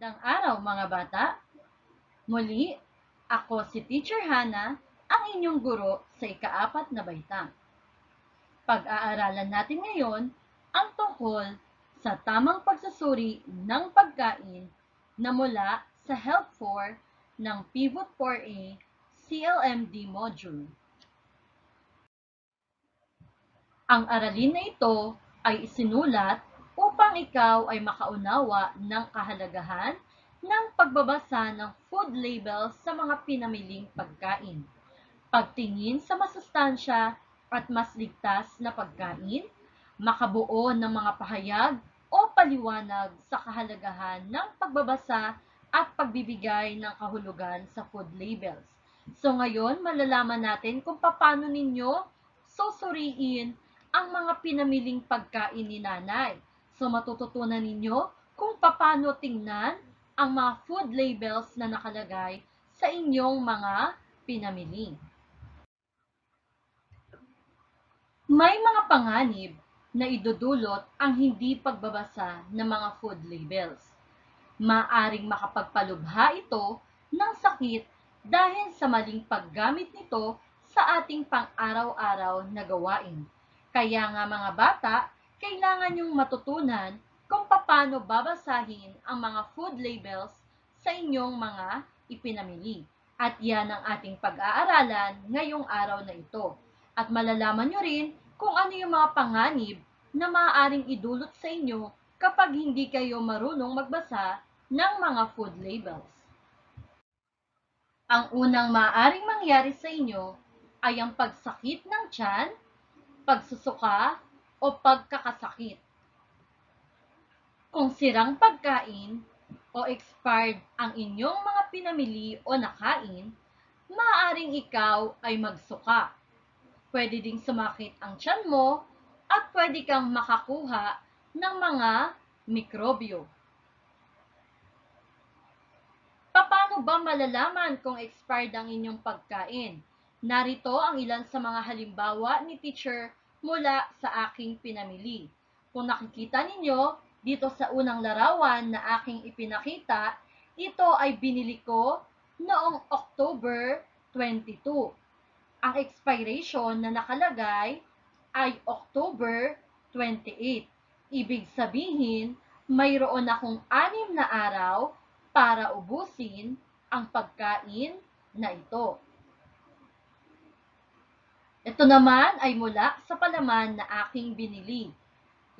Magandang araw mga bata! Muli, ako si Teacher Hana, ang inyong guro sa ikaapat na baitang. Pag-aaralan natin ngayon ang tungkol sa tamang pagsusuri ng pagkain na mula sa Help 4 ng Pivot 4A CLMD module. Ang aralin na ito ay isinulat upang ikaw ay makaunawa ng kahalagahan ng pagbabasa ng food labels sa mga pinamiling pagkain. Pagtingin sa masustansya at mas ligtas na pagkain, makabuo ng mga pahayag o paliwanag sa kahalagahan ng pagbabasa at pagbibigay ng kahulugan sa food labels. So ngayon, malalaman natin kung paano ninyo susuriin ang mga pinamiling pagkain ni nanay. So matututunan ninyo kung paano tingnan ang mga food labels na nakalagay sa inyong mga pinamili. May mga panganib na idudulot ang hindi pagbabasa ng mga food labels. Maaring makapagpalubha ito ng sakit dahil sa maling paggamit nito sa ating pang-araw-araw na gawain. Kaya nga mga bata, kailangan yung matutunan kung paano babasahin ang mga food labels sa inyong mga ipinamili. At yan ang ating pag-aaralan ngayong araw na ito. At malalaman nyo rin kung ano yung mga panganib na maaaring idulot sa inyo kapag hindi kayo marunong magbasa ng mga food labels. Ang unang maaaring mangyari sa inyo ay ang pagsakit ng tiyan, pagsusuka, o pagkakasakit. Kung sirang pagkain o expired ang inyong mga pinamili o nakain, maaaring ikaw ay magsuka. Pwede ding sumakit ang tiyan mo at pwede kang makakuha ng mga mikrobyo. Paano ba malalaman kung expired ang inyong pagkain? Narito ang ilan sa mga halimbawa ni teacher mula sa aking pinamili. Kung nakikita ninyo, dito sa unang larawan na aking ipinakita, ito ay binili ko noong October 22. Ang expiration na nakalagay ay October 28. Ibig sabihin, mayroon akong anim na araw para ubusin ang pagkain na ito. Ito naman ay mula sa palaman na aking binili.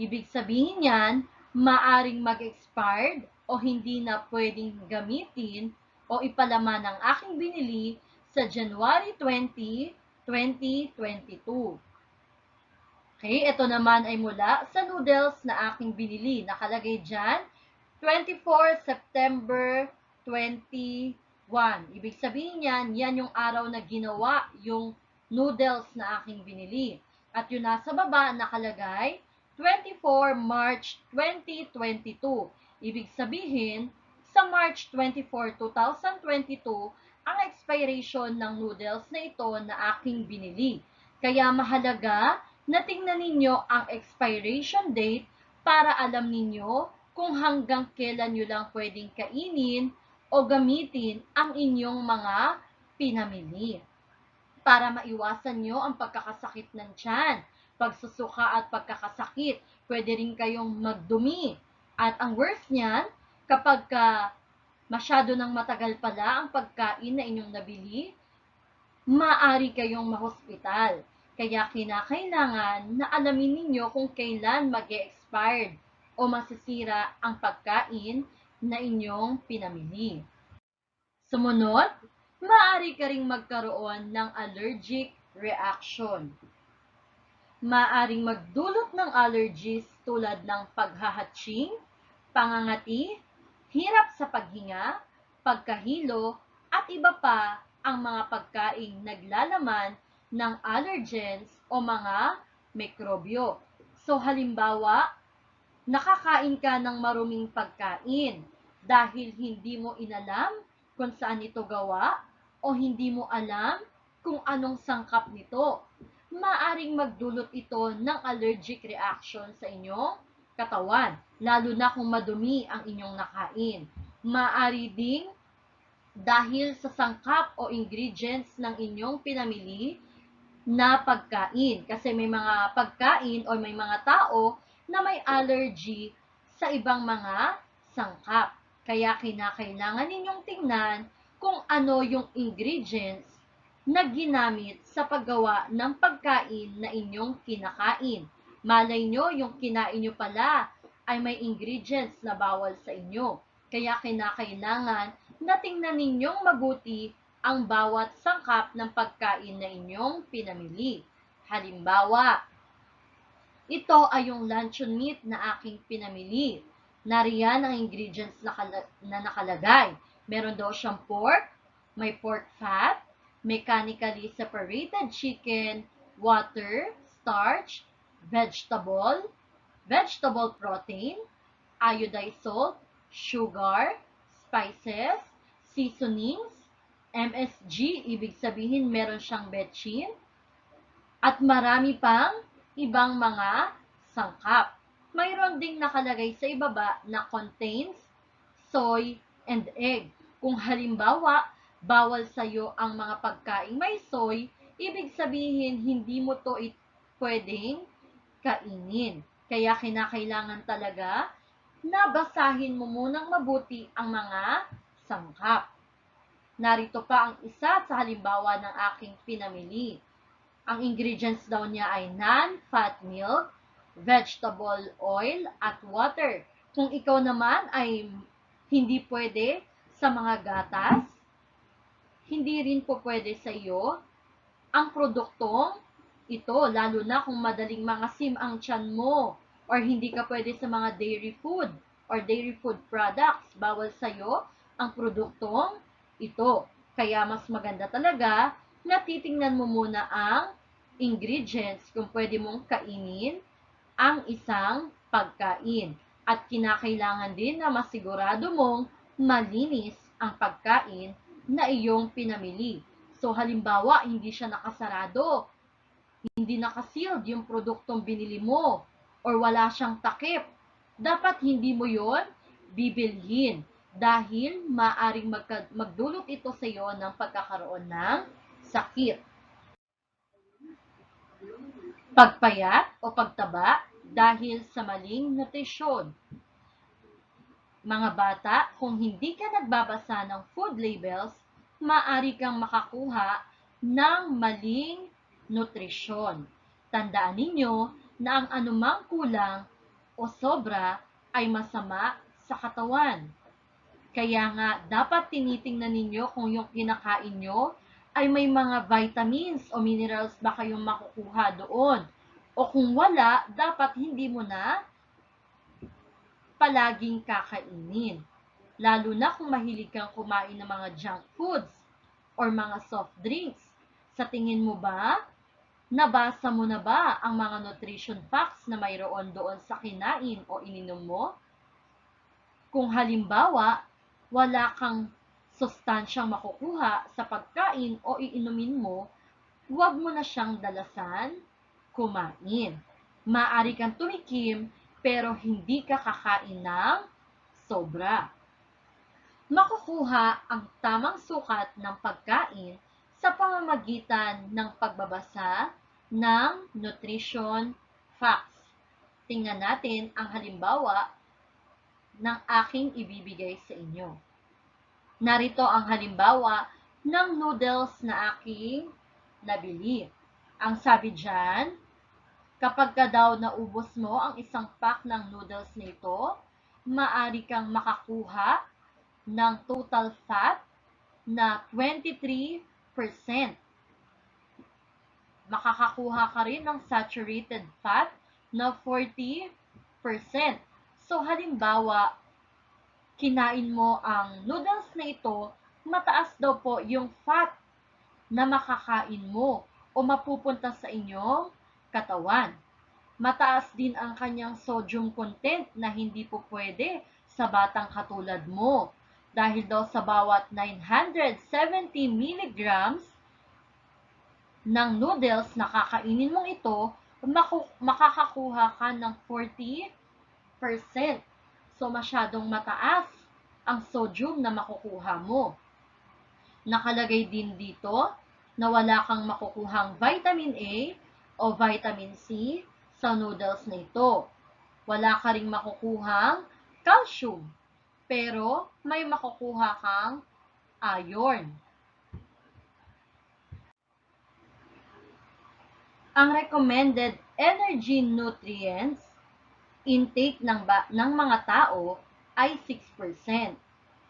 Ibig sabihin yan, maaring mag-expired o hindi na pwedeng gamitin o ipalaman ng aking binili sa January 20, 2022. Okay, ito naman ay mula sa noodles na aking binili. Nakalagay dyan, 24 September 21. Ibig sabihin yan, yan yung araw na ginawa yung noodles na aking binili. At yun nasa baba nakalagay 24 March 2022. Ibig sabihin, sa March 24, 2022, ang expiration ng noodles na ito na aking binili. Kaya mahalaga na tingnan ninyo ang expiration date para alam ninyo kung hanggang kailan nyo lang pwedeng kainin o gamitin ang inyong mga pinamili para maiwasan nyo ang pagkakasakit ng tiyan, pagsusuka at pagkakasakit. Pwede rin kayong magdumi. At ang worst niyan, kapag ka masyado nang matagal pala ang pagkain na inyong nabili, maaari kayong mahospital. Kaya kinakailangan na alamin ninyo kung kailan mag expired o masisira ang pagkain na inyong pinamili. Sumunod, maaari ka ring magkaroon ng allergic reaction. Maaring magdulot ng allergies tulad ng paghahatching, pangangati, hirap sa paghinga, pagkahilo, at iba pa ang mga pagkaing naglalaman ng allergens o mga mikrobyo. So halimbawa, nakakain ka ng maruming pagkain dahil hindi mo inalam kung saan ito gawa o hindi mo alam kung anong sangkap nito. Maaring magdulot ito ng allergic reaction sa inyong katawan, lalo na kung madumi ang inyong nakain. Maari ding dahil sa sangkap o ingredients ng inyong pinamili na pagkain. Kasi may mga pagkain o may mga tao na may allergy sa ibang mga sangkap. Kaya kinakailangan ninyong tingnan kung ano yung ingredients na ginamit sa paggawa ng pagkain na inyong kinakain. Malay nyo, yung kinain nyo pala ay may ingredients na bawal sa inyo. Kaya kinakailangan na tingnan ninyong mabuti ang bawat sangkap ng pagkain na inyong pinamili. Halimbawa, ito ay yung luncheon meat na aking pinamili. Nariyan ang ingredients na, na nakalagay. Meron daw siyang pork, may pork fat, mechanically separated chicken, water, starch, vegetable, vegetable protein, iodized salt, sugar, spices, seasonings, MSG, ibig sabihin meron siyang betchin, at marami pang ibang mga sangkap. Mayroon ding nakalagay sa ibaba na contains soy and egg. Kung halimbawa, bawal sa'yo ang mga pagkain may soy, ibig sabihin hindi mo to it pwedeng kainin. Kaya kinakailangan talaga na basahin mo munang mabuti ang mga sangkap. Narito pa ang isa sa halimbawa ng aking pinamili. Ang ingredients daw niya ay non-fat milk, vegetable oil, at water. Kung ikaw naman ay hindi pwede sa mga gatas, hindi rin po pwede sa iyo ang produktong ito, lalo na kung madaling mangasim ang tiyan mo or hindi ka pwede sa mga dairy food or dairy food products. Bawal sa'yo ang produktong ito. Kaya mas maganda talaga na titingnan mo muna ang ingredients kung pwede mong kainin ang isang pagkain. At kinakailangan din na masigurado mong malinis ang pagkain na iyong pinamili. So halimbawa, hindi siya nakasarado, hindi nakasealed yung produktong binili mo, or wala siyang takip. Dapat hindi mo yon bibilhin dahil maaring magka- magdulot ito sa iyo ng pagkakaroon ng sakit. Pagpayat o pagtaba dahil sa maling nutrisyon. Mga bata, kung hindi ka nagbabasa ng food labels, maaari kang makakuha ng maling nutrisyon. Tandaan ninyo na ang anumang kulang o sobra ay masama sa katawan. Kaya nga, dapat tinitingnan ninyo kung yung kinakain nyo ay may mga vitamins o minerals ba kayong makukuha doon. O kung wala, dapat hindi mo na palaging kakainin. Lalo na kung mahilig kang kumain ng mga junk foods or mga soft drinks. Sa tingin mo ba, nabasa mo na ba ang mga nutrition facts na mayroon doon sa kinain o ininom mo? Kung halimbawa, wala kang sustansyang makukuha sa pagkain o iinumin mo, huwag mo na siyang dalasan kumain. Maari kang tumikim pero hindi ka kakain ng sobra. Makukuha ang tamang sukat ng pagkain sa pamamagitan ng pagbabasa ng nutrition facts. Tingnan natin ang halimbawa ng aking ibibigay sa inyo. Narito ang halimbawa ng noodles na aking nabili. Ang sabi dyan, kapag ka daw naubos mo ang isang pack ng noodles nito, maari kang makakuha ng total fat na 23%. Makakakuha ka rin ng saturated fat na 40%. So, halimbawa, kinain mo ang noodles na ito, mataas daw po yung fat na makakain mo o mapupunta sa inyong katawan. Mataas din ang kanyang sodium content na hindi po pwede sa batang katulad mo. Dahil daw sa bawat 970 milligrams ng noodles na kakainin mong ito, makakakuha ka ng 40%. So, masyadong mataas ang sodium na makukuha mo. Nakalagay din dito na wala kang makukuhang vitamin A o vitamin C sa noodles na ito. Wala ka ring makukuhang calcium, pero may makukuha kang iron. Ang recommended energy nutrients intake ng, ba, ng mga tao ay 6%.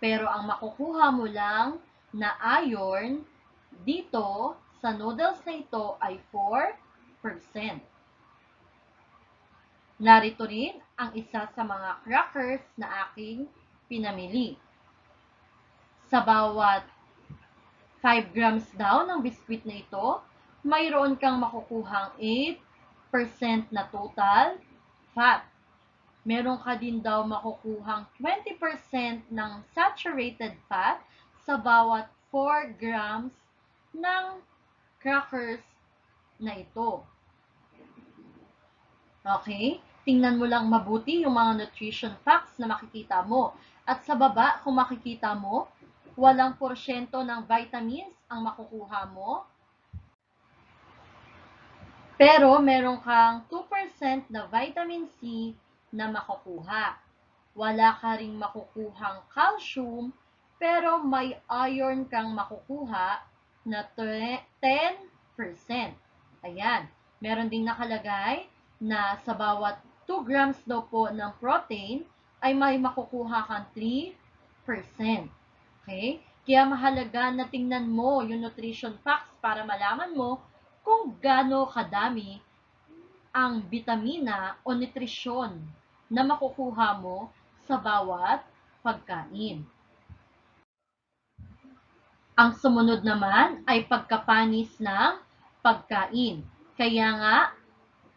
Pero ang makukuha mo lang na iron dito sa noodles na ito ay 4%. Narito rin ang isa sa mga crackers na aking pinamili. Sa bawat 5 grams daw ng biskwit na ito, mayroon kang makukuhang 8% na total fat. Meron ka din daw makukuhang 20% ng saturated fat sa bawat 4 grams ng crackers na ito. Okay? Tingnan mo lang mabuti yung mga nutrition facts na makikita mo. At sa baba, kung makikita mo, walang porsyento ng vitamins ang makukuha mo. Pero meron kang 2% na vitamin C na makukuha. Wala ka ring makukuhang calcium, pero may iron kang makukuha na 10%. Ayan. Meron ding nakalagay na sa bawat 2 grams daw po ng protein ay may makukuha kang 3%. Okay? Kaya mahalaga na tingnan mo yung nutrition facts para malaman mo kung gaano kadami ang vitamina o nutrisyon na makukuha mo sa bawat pagkain. Ang sumunod naman ay pagkapanis ng pagkain. Kaya nga,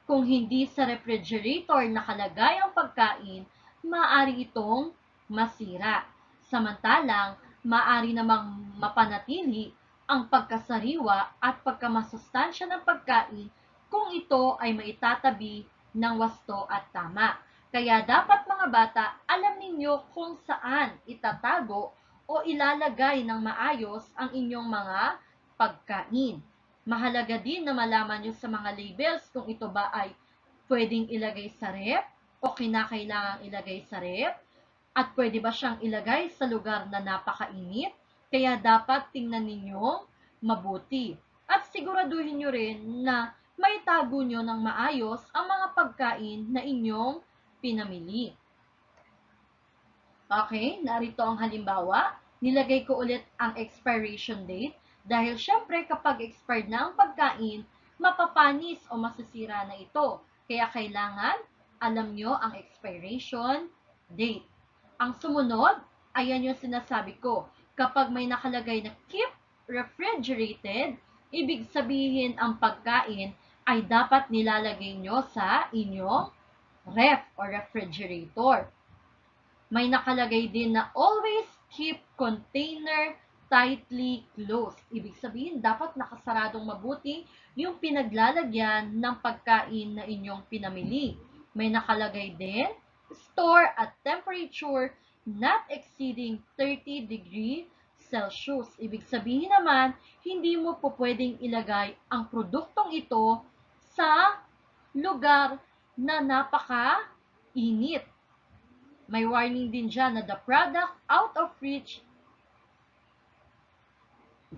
kung hindi sa refrigerator nakalagay ang pagkain, maaari itong masira. Samantalang, maaari namang mapanatili ang pagkasariwa at pagkamasustansya ng pagkain kung ito ay maitatabi ng wasto at tama. Kaya dapat mga bata, alam ninyo kung saan itatago o ilalagay ng maayos ang inyong mga pagkain. Mahalaga din na malaman nyo sa mga labels kung ito ba ay pwedeng ilagay sa rep o kinakailangang ilagay sa rep at pwede ba siyang ilagay sa lugar na napakainit kaya dapat tingnan ninyo mabuti. At siguraduhin nyo rin na may tago nyo ng maayos ang mga pagkain na inyong pinamili. Okay, narito ang halimbawa. Nilagay ko ulit ang expiration date dahil syempre kapag expired na ang pagkain, mapapanis o masisira na ito. Kaya kailangan alam nyo ang expiration date. Ang sumunod, ayan yung sinasabi ko. Kapag may nakalagay na keep refrigerated, ibig sabihin ang pagkain ay dapat nilalagay nyo sa inyong ref or refrigerator. May nakalagay din na always keep container tightly closed. Ibig sabihin, dapat nakasaradong mabuti yung pinaglalagyan ng pagkain na inyong pinamili. May nakalagay din, store at temperature not exceeding 30 degree Celsius. Ibig sabihin naman, hindi mo po pwedeng ilagay ang produktong ito sa lugar na napaka-init. May warning din dyan na the product out of reach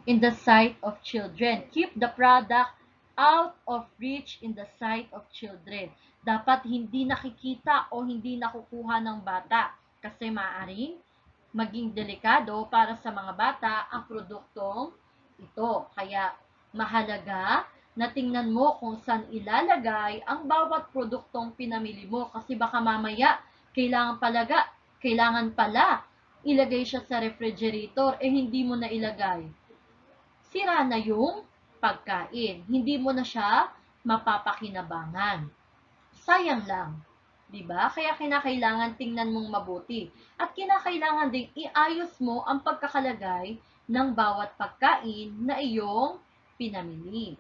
in the sight of children. Keep the product out of reach in the sight of children. Dapat hindi nakikita o hindi nakukuha ng bata kasi maaaring maging delikado para sa mga bata ang produktong ito. Kaya mahalaga na tingnan mo kung saan ilalagay ang bawat produktong pinamili mo kasi baka mamaya kailangan palaga, kailangan pala ilagay siya sa refrigerator eh hindi mo na ilagay. Sira na yung pagkain. Hindi mo na siya mapapakinabangan. Sayang lang. 'di ba? Kaya kinakailangan tingnan mong mabuti. At kinakailangan ding iayos mo ang pagkakalagay ng bawat pagkain na iyong pinamili.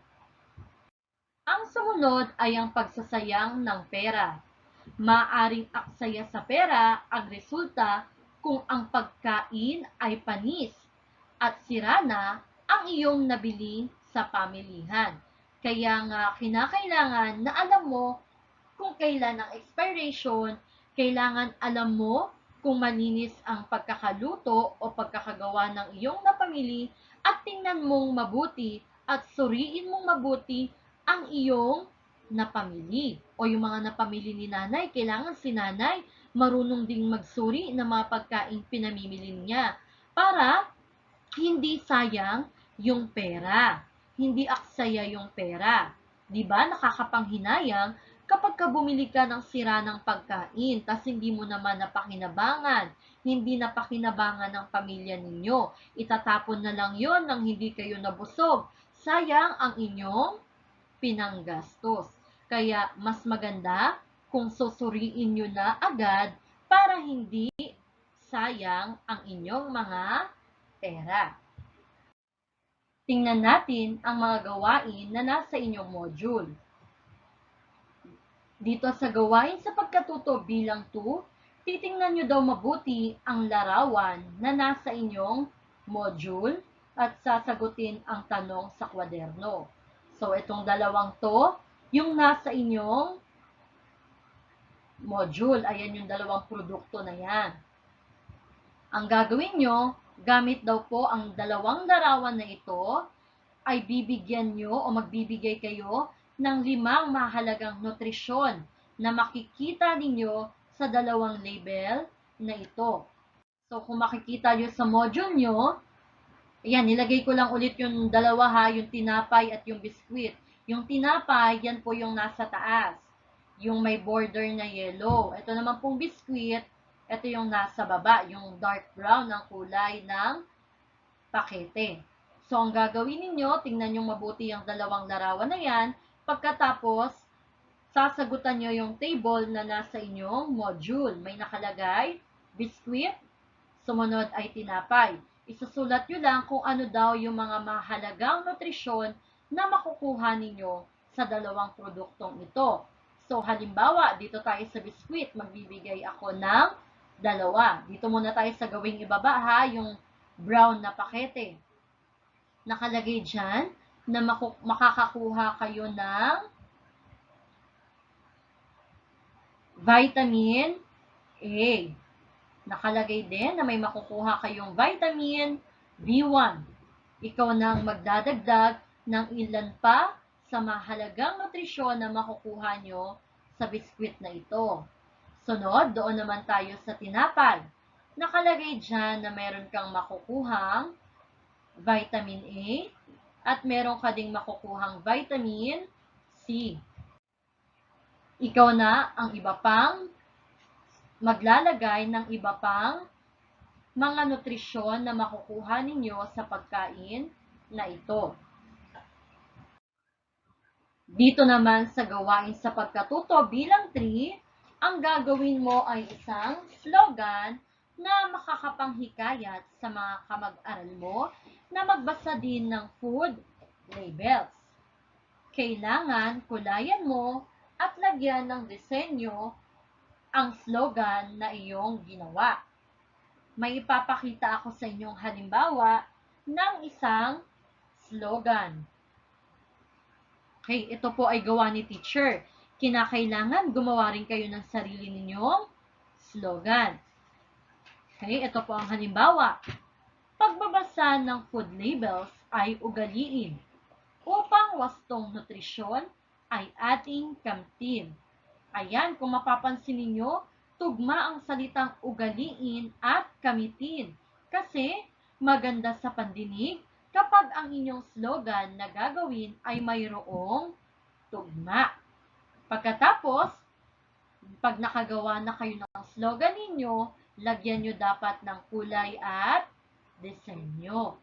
Ang sumunod ay ang pagsasayang ng pera. Maaring aksaya sa pera ang resulta kung ang pagkain ay panis at sira na ang iyong nabili sa pamilihan. Kaya nga kinakailangan na alam mo kung kailan ang expiration, kailangan alam mo kung malinis ang pagkakaluto o pagkakagawa ng iyong napamili at tingnan mong mabuti at suriin mong mabuti ang iyong napamili. O yung mga napamili ni nanay, kailangan si nanay marunong ding magsuri ng mga pagkain pinamimili niya para hindi sayang yung pera. Hindi aksaya yung pera. 'Di ba? Nakakapanghinayang kapag ka bumili ka ng sira ng pagkain, tas hindi mo naman napakinabangan, hindi napakinabangan ng pamilya ninyo. Itatapon na lang yon nang hindi kayo nabusog. Sayang ang inyong pinanggastos. Kaya mas maganda kung susuriin nyo na agad para hindi sayang ang inyong mga pera. Tingnan natin ang mga gawain na nasa inyong module. Dito sa gawain sa pagkatuto bilang 2, titingnan nyo daw mabuti ang larawan na nasa inyong module at sasagutin ang tanong sa kwaderno. So, itong dalawang to, yung nasa inyong module. Ayan yung dalawang produkto na yan. Ang gagawin nyo, gamit daw po ang dalawang larawan na ito, ay bibigyan nyo o magbibigay kayo ng limang mahalagang nutrisyon na makikita ninyo sa dalawang label na ito. So, kung makikita nyo sa module nyo, ayan, nilagay ko lang ulit yung dalawa ha, yung tinapay at yung biskwit. Yung tinapay, yan po yung nasa taas. Yung may border na yellow. Ito naman pong biskwit, ito yung nasa baba, yung dark brown ang kulay ng pakete. So, ang gagawin ninyo, tingnan nyo mabuti yung dalawang larawan na yan. Pagkatapos, sasagutan nyo yung table na nasa inyong module. May nakalagay, biskwit, sumunod ay tinapay. Isusulat nyo lang kung ano daw yung mga mahalagang nutrisyon na makukuha ninyo sa dalawang produktong ito. So, halimbawa, dito tayo sa biskwit, magbibigay ako ng dalawa. Dito muna tayo sa gawing ibaba ha, yung brown na pakete. Nakalagay dyan na makakakuha kayo ng vitamin A. Nakalagay din na may makukuha kayong vitamin B1. Ikaw nang magdadagdag ng ilan pa sa mahalagang nutrisyon na makukuha nyo sa biskwit na ito. Sunod, doon naman tayo sa tinapay. Nakalagay dyan na meron kang makukuhang vitamin A at meron ka ding makukuhang vitamin C. Ikaw na ang iba pang maglalagay ng iba pang mga nutrisyon na makukuha ninyo sa pagkain na ito. Dito naman sa gawain sa pagkatuto bilang 3, ang gagawin mo ay isang slogan na makakapanghikayat sa mga kamag-aral mo na magbasa din ng food labels. Kailangan kulayan mo at lagyan ng disenyo ang slogan na iyong ginawa. May ipapakita ako sa inyong halimbawa ng isang slogan. Okay, ito po ay gawa ni teacher. Kinakailangan gumawa rin kayo ng sarili ninyong slogan. Okay, ito po ang halimbawa. Pagbabasa ng food labels ay ugaliin upang wastong nutrisyon ay ating kamtin. Ayan, kung mapapansin ninyo, tugma ang salitang ugaliin at kamitin. Kasi maganda sa pandinig kapag ang inyong slogan na gagawin ay mayroong tugma. Pagkatapos, pag nakagawa na kayo ng slogan ninyo, lagyan nyo dapat ng kulay at disenyo.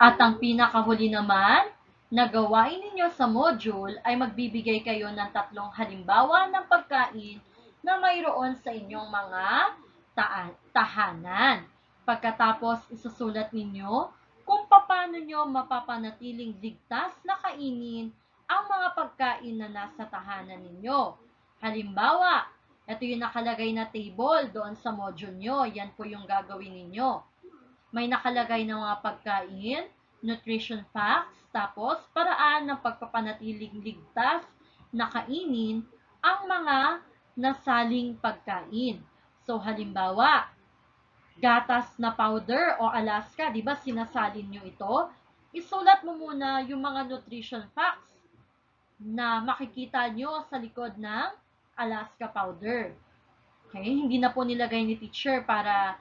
At ang pinakahuli naman, na gawain ninyo sa module ay magbibigay kayo ng tatlong halimbawa ng pagkain na mayroon sa inyong mga ta- tahanan. Pagkatapos isusulat ninyo paano nyo mapapanatiling ligtas na kainin ang mga pagkain na nasa tahanan ninyo. Halimbawa, Ito yung nakalagay na table doon sa module nyo. Yan po yung gagawin ninyo. May nakalagay na mga pagkain, nutrition facts, tapos paraan ng pagpapanatiling ligtas na kainin ang mga nasaling pagkain. So, halimbawa, gatas na powder o Alaska, di ba sinasalin nyo ito? Isulat mo muna yung mga nutrition facts na makikita nyo sa likod ng Alaska powder. Okay? Hindi na po nilagay ni teacher para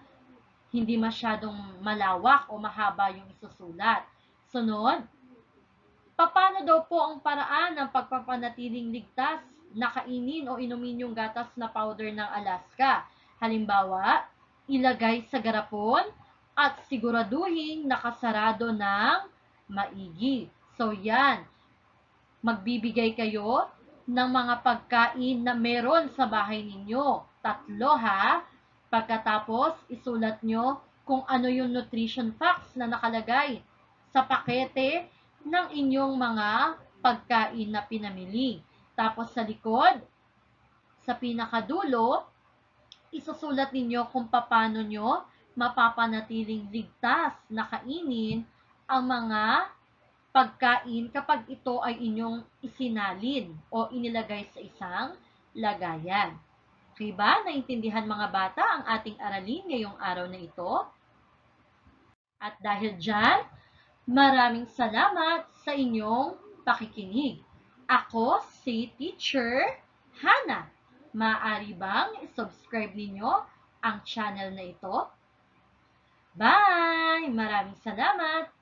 hindi masyadong malawak o mahaba yung isusulat. Sunod, paano daw po ang paraan ng pagpapanatiling ligtas na kainin o inumin yung gatas na powder ng Alaska? Halimbawa, ilagay sa garapon at siguraduhin nakasarado ng maigi. So, yan. Magbibigay kayo ng mga pagkain na meron sa bahay ninyo. Tatlo ha. Pagkatapos, isulat nyo kung ano yung nutrition facts na nakalagay sa pakete ng inyong mga pagkain na pinamili. Tapos sa likod, sa pinakadulo, isusulat ninyo kung paano nyo mapapanatiling ligtas na kainin ang mga pagkain kapag ito ay inyong isinalin o inilagay sa isang lagayan. Okay ba? Naintindihan mga bata ang ating aralin ngayong araw na ito? At dahil dyan, maraming salamat sa inyong pakikinig. Ako si Teacher Hana. Maaari bang subscribe ninyo ang channel na ito? Bye! Maraming salamat!